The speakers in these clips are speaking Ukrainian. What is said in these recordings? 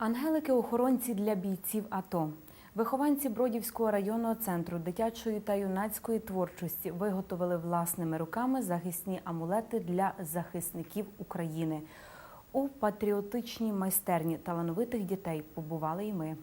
Ангелики-охоронці для бійців АТО. Вихованці Бродівського районного центру дитячої та юнацької творчості виготовили власними руками захисні амулети для захисників України. У патріотичній майстерні талановитих дітей побували і ми.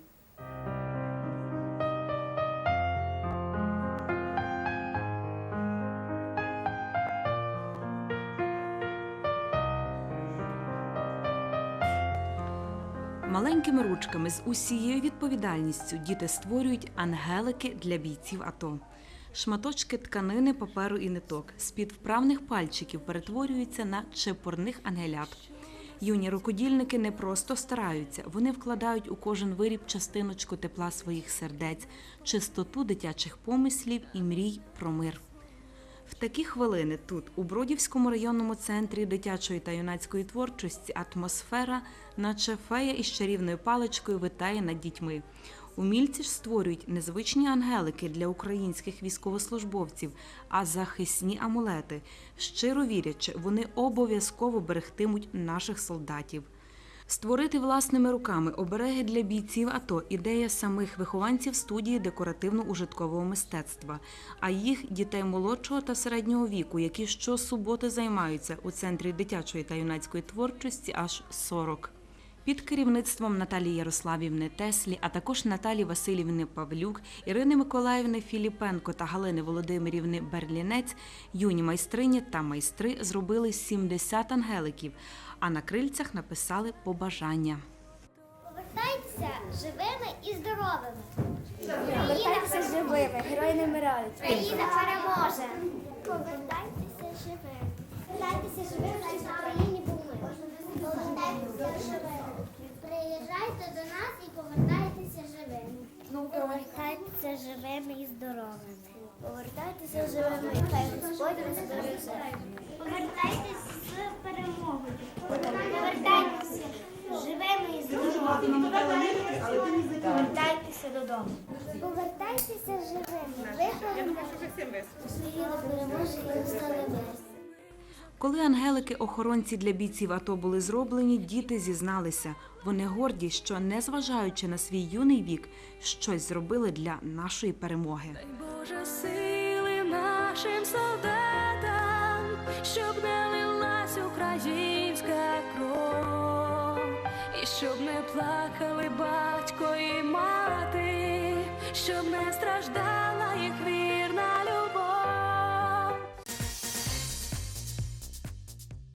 Маленькими ручками з усією відповідальністю діти створюють ангелики для бійців АТО. Шматочки тканини, паперу і ниток з-під вправних пальчиків перетворюються на чепурних ангелят. Юні рукодільники не просто стараються, вони вкладають у кожен виріб частиночку тепла своїх сердець, чистоту дитячих помислів і мрій про мир. Такі хвилини тут, у Бродівському районному центрі дитячої та юнацької творчості, атмосфера, наче фея із чарівною паличкою, витає над дітьми. Умільці ж створюють незвичні ангелики для українських військовослужбовців, а захисні амулети, щиро вірячи, вони обов'язково берегтимуть наших солдатів. Створити власними руками обереги для бійців АТО – ідея самих вихованців студії декоративно-ужиткового мистецтва, а їх дітей молодшого та середнього віку, які щосуботи займаються у центрі дитячої та юнацької творчості, аж 40. Під керівництвом Наталії Ярославівни Теслі, а також Наталі Васильівни Павлюк, Ірини Миколаївни Філіпенко та Галини Володимирівни Берлінець юні майстрині та майстри зробили 70 ангеликів, а на крильцях написали побажання. Повертайтеся живими і здоровими. Повертайтеся живими, герої не вмирають. Країна переможе. Повертайтеся живими. Повертайтеся живими, щоб в Україні був мир. Повертайтеся живими. До нас і повертайтеся живими. Повертайтеся живими і здоровими. Повертайтеся живими, і хай Господь вас береже. Повертайтеся з перемогою. Повертайтеся живими і здоровими. Повертайтеся додому. Повертайтеся живими. Ви Виходимо. Україна переможе і настане мир. Коли ангелики-охоронці для бійців АТО були зроблені, діти зізналися. Вони горді, що, незважаючи на свій юний вік, щось зробили для нашої перемоги. Боже, сили нашим солдатам, щоб не лилась українська кров, і щоб не плакали батько і мати, щоб не страждала.